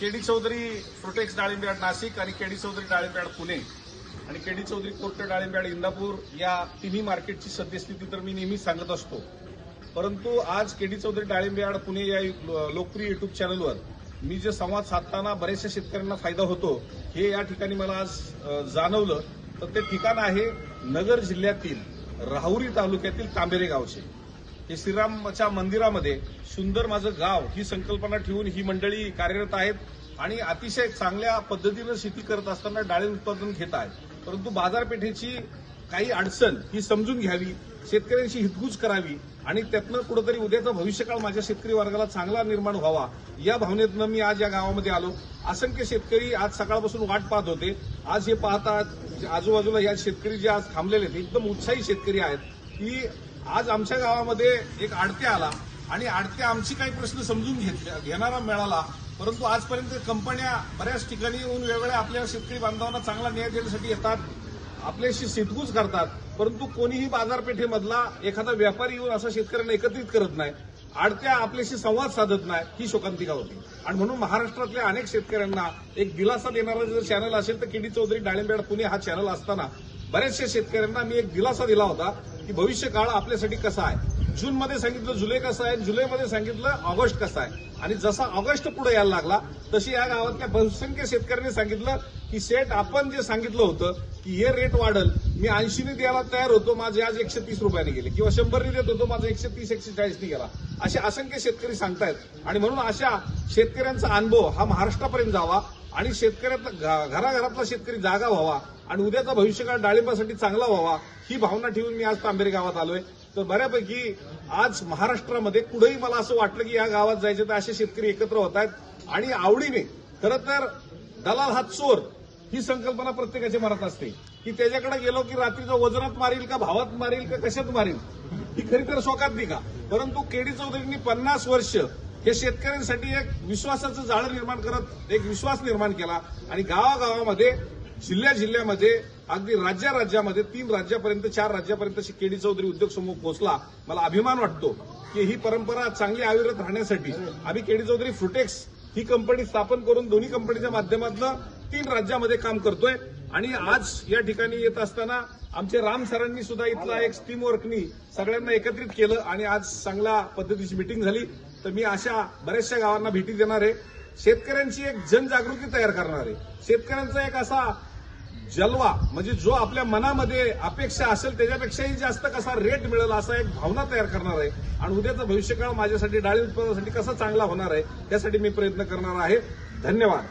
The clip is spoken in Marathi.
केडी चौधरी प्रोटेक्स डाळिंब्याड नाशिक आणि केडी चौधरी डाळिंब्याड पुणे आणि केडी चौधरी कोर्ट डाळिंब्याड इंदापूर या तिन्ही मार्केटची सद्यस्थिती तर मी नेहमीच सांगत असतो. परंतु आज केडी चौधरी डाळिंब्याड पुणे या लोकप्रिय युट्यूब चॅनलवर मी जे संवाद साधताना बऱ्याचशा शेतकऱ्यांना फायदा होतो हे या ठिकाणी मला आज जाणवलं. तर ते ठिकाण आहे नगर जिल्ह्यातील राहुरी तालुक्यातील तांबेरे गावचे. हे श्रीरामच्या मंदिरामध्ये सुंदर माझं गाव ही संकल्पना ठेवून ही मंडळी कार्यरत आहेत आणि अतिशय चांगल्या पद्धतीनं शेती करत असताना डाळी उत्पादन घेत आहेत. परंतु बाजारपेठेची काही अडचण ही समजून घ्यावी शेतकऱ्यांशी हितगुज करावी आणि त्यातनं कुठंतरी उद्याचा भविष्यकाळ माझ्या शेतकरी वर्गाला चांगला निर्माण व्हावा या भावनेतनं मी आज या गावामध्ये आलो. असंख्य शेतकरी आज सकाळपासून वाट पाहत होते. आज हे पाहतात आजूबाजूला या शेतकरी जे आज थांबलेले आहेत एकदम उत्साही शेतकरी आहेत की आज आमच्या गावामध्ये एक आडत्या आला आणि आडत्या आमची काही प्रश्न समजून घेतल्या घेणारा मिळाला परंतु आजपर्यंत कंपन्या बऱ्याच ठिकाणी येऊन वेगवेगळ्या आपल्या शेतकरी बांधवांना चांगला न्याय देण्यासाठी येतात आपल्याशी सिटकूच करतात परंतु कोणीही बाजारपेठेमधला एखादा व्यापारी येऊन असा शेतकऱ्यांना एकत्रित करत नाही. आडत्या आपल्याशी संवाद साधत नाही ही शोकांतिका होती. आणि म्हणून महाराष्ट्रातल्या अनेक शेतकऱ्यांना एक दिलासा देणारा जर चॅनल असेल तर केडी चौधरी डाळिंबेड पुणे हा चॅनल असताना बऱ्याचशा शेतकऱ्यांना मी एक दिलासा दिला होता. की भविष्य काळ आपल्यासाठी कसा आहे? जूनमध्ये सांगितलं जुलै कसं आहे? जुलैमध्ये सांगितलं ऑगस्ट कसं आहे? आणि जसा ऑगस्ट पुढे यायला लागला तशी या गावातल्या बहुसंख्य शेतकऱ्यांनी सांगितलं की सेट आपण जे सांगितलं होतं की हे रेट वाढल मी ऐंशीने द्यायला तयार होतो माझे आज एकशे तीस रुपयाने गेले. किंवा शंभरने देत होतो माझं एकशे तीस एकशे चाळीसने गेला. असे असंख्य शेतकरी सांगतायत. आणि म्हणून अशा शेतकऱ्यांचा अनुभव हा महाराष्ट्रापर्यंत जावा. आणि शेतकऱ्यातला घ- घराघरातला शेतकरी जागा व्हावा आणि उद्याचा भविष्यकाळ डाळिंबासाठी चांगला व्हावा ही भावना ठेवून मी आज तांबेरे गावात आलोय. तर बऱ्यापैकी आज महाराष्ट्रामध्ये कुठेही मला असं वाटलं की या गावात जायचं तर असे शेतकरी एकत्र होत आहेत. आणि आवडीने खरं तर दलाल हा चोर ही संकल्पना प्रत्येकाच्या मनात असते. की त्याच्याकडे गेलो की रात्रीचा वजनात मारील का भावात मारील का कशात मारील ही खरी तर शोकात का? परंतु केडी चौधरींनी पन्नास वर्ष हे शेतकऱ्यांसाठी एक विश्वासाचं जाळं निर्माण करत एक विश्वास निर्माण केला. आणि गावागावामध्ये जिल्ह्या जिल्ह्यामध्ये अगदी राज्या राज्यामध्ये तीन राज्यापर्यंत चार राज्यापर्यंत श्री केडी चौधरी उद्योग समूह पोहोचला. मला अभिमान वाटतो की ही परंपरा चांगली अविरत राहण्यासाठी आम्ही केडी चौधरी फ्रुटेक्स ही कंपनी स्थापन करून दोन्ही कंपनीच्या माध्यमातून तीन राज्यामध्ये काम करतोय. आणि आज या ठिकाणी येत असताना आमचे राम सरांनी सुद्धा इथला एक टीम वर्कनी सगळ्यांना एकत्रित केलं आणि आज चांगल्या पद्धतीची मिटिंग झाली. तर मी अशा बऱ्याचशा गावांना भेटी देणार आहे. शेतकऱ्यांची एक जनजागृती तयार करणार आहे. शेतकऱ्यांचा एक असा जलवा म्हणजे जो आपल्या मनामध्ये अपेक्षा असेल त्याच्यापेक्षाही जास्त कसा रेट मिळेल असा एक भावना तयार करणार आहे. आणि उद्याचा भविष्यकाळ माझ्यासाठी डाळी उत्पादनासाठी कसा चांगला होणार आहे यासाठी मी प्रयत्न करणार आहे. धन्यवाद.